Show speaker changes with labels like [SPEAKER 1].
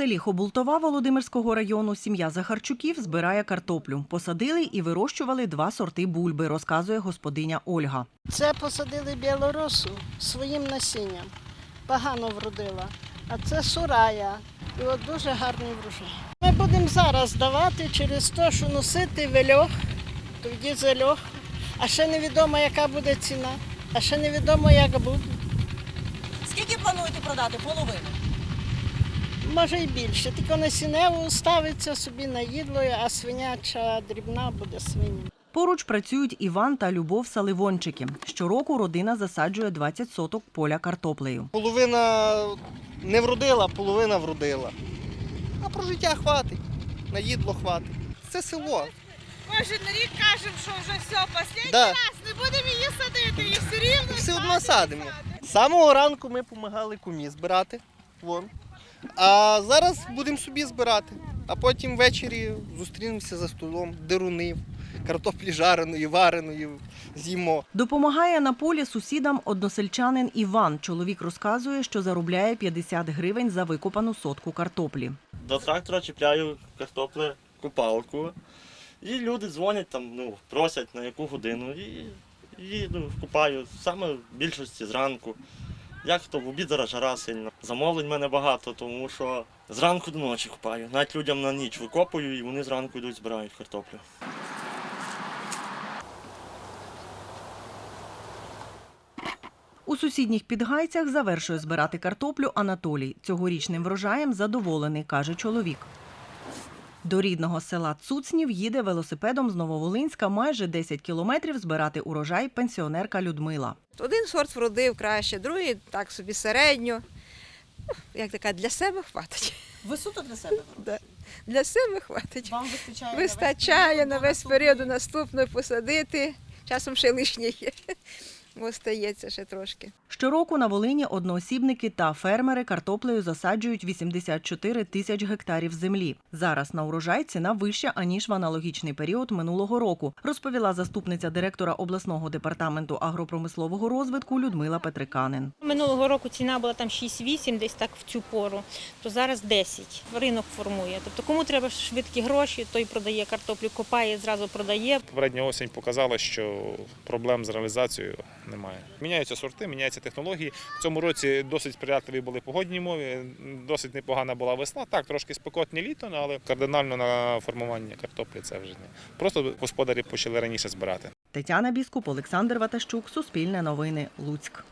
[SPEAKER 1] селі Хобултова Володимирського району сім'я Захарчуків збирає картоплю. Посадили і вирощували два сорти бульби, розказує господиня Ольга.
[SPEAKER 2] Це посадили білоросу своїм насінням. Погано вродила. А це сурая. І от дуже гарний врожай. Ми будемо зараз давати через те, що носити вельох, тоді зельох. А ще невідомо, яка буде ціна, а ще невідомо, як буде.
[SPEAKER 3] Скільки плануєте продати? Половину.
[SPEAKER 2] Може і більше. Тільки насінневу ставиться собі на їдло, а свиняча дрібна буде свині.
[SPEAKER 1] Поруч працюють Іван та Любов Саливончики. Щороку родина засаджує 20 соток поля картоплею.
[SPEAKER 4] Половина не вродила, половина вродила. А про життя хватить, на їдло хватить. Це село.
[SPEAKER 5] Кожен рік кажемо, що вже все, останній
[SPEAKER 4] Да.
[SPEAKER 5] раз не будемо її садити, і все рівно.
[SPEAKER 4] Все одно садимо. З самого ранку ми допомагали кумі збирати. Вон. А зараз будемо собі збирати. А потім ввечері зустрінемося за столом, дерунив, картоплі жареної, вареної з'їмо.
[SPEAKER 1] Допомагає на полі сусідам односельчанин Іван. Чоловік розказує, що заробляє 50 гривень за викопану сотку картоплі.
[SPEAKER 6] До трактора чіпляю картопле купалку. І люди дзвонять там, ну, просять на яку годину. І їду, купаю саме в більшості зранку. Як то в обід зараз жара сильна. Замовлень мене багато, тому що зранку до ночі купаю. Навіть людям на ніч викопую і вони зранку йдуть збирають картоплю.
[SPEAKER 1] У сусідніх підгайцях завершує збирати картоплю Анатолій. Цьогорічним врожаєм задоволений, каже чоловік. До рідного села Цуцнів їде велосипедом з Нововолинська майже 10 кілометрів збирати урожай пенсіонерка Людмила.
[SPEAKER 7] Один сорт вродив краще, другий так собі середньо. Ну, Як така, для себе хватить.
[SPEAKER 3] Ви суто для себе
[SPEAKER 7] Да. Для себе хватить.
[SPEAKER 3] Вам вистачає.
[SPEAKER 7] Вистачає на весь період наступної посадити. Часом ще лишнє є. Остається ще трошки.
[SPEAKER 1] Щороку на Волині одноосібники та фермери картоплею засаджують 84 тисяч гектарів землі. Зараз на урожай ціна вища аніж в аналогічний період минулого року, розповіла заступниця директора обласного департаменту агропромислового розвитку Людмила Петриканин.
[SPEAKER 8] Минулого року ціна була там 6-8, десь так в цю пору, то зараз 10. Ринок формує. Тобто кому треба швидкі гроші, той продає картоплю, копає, зразу продає.
[SPEAKER 9] Попередня осінь показала, що проблем з реалізацією немає. Міняються сорти, міняються технології. В цьому році досить сприятливі були погодні умови, досить непогана була весна. Так, трошки спекотні літо, але кардинально на формування картоплі це вже не. Просто господарі почали раніше збирати.
[SPEAKER 1] Тетяна Біскуп, Олександр Ватащук, Суспільне новини, Луцьк.